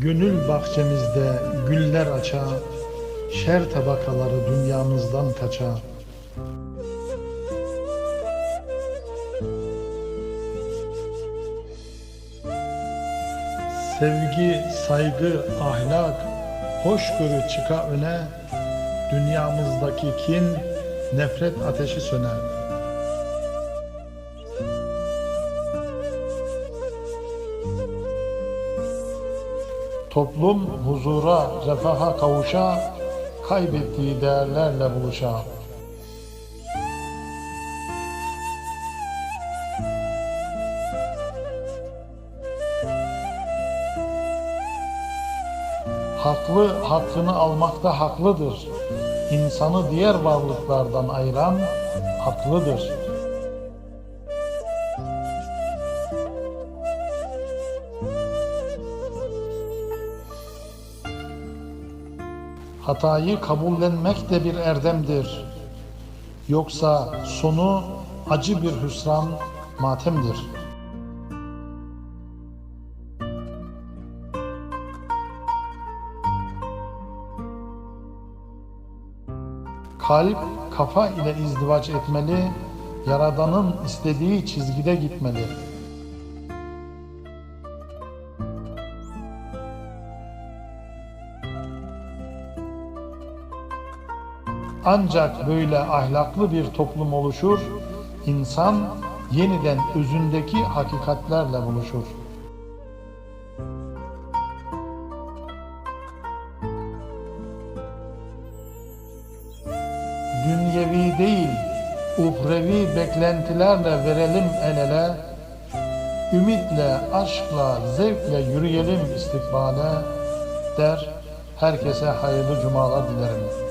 Gönül bahçemizde güller açar, şer tabakaları dünyamızdan kaçar. Sevgi, saygı, ahlak, hoşgörü çıka öne, dünyamızdaki kin, nefret ateşi söner. Toplum huzura, refaha kavuşa, kaybettiği değerlerle buluşa. Haklı hakkını almakta haklıdır. İnsanı diğer varlıklardan ayıran haklıdır. Hatayı kabullenmek de bir erdemdir. Yoksa sonu acı bir hüsran, matemdir. Kalp kafa ile izdivaç etmeli, Yaradan'ın istediği çizgide gitmeli. Ancak böyle ahlaklı bir toplum oluşur, insan yeniden özündeki hakikatlerle buluşur. Dünyevi değil, uhrevi beklentilerle verelim el ele, ümitle, aşkla, zevkle yürüyelim istikbale der, herkese hayırlı cumalar dilerim.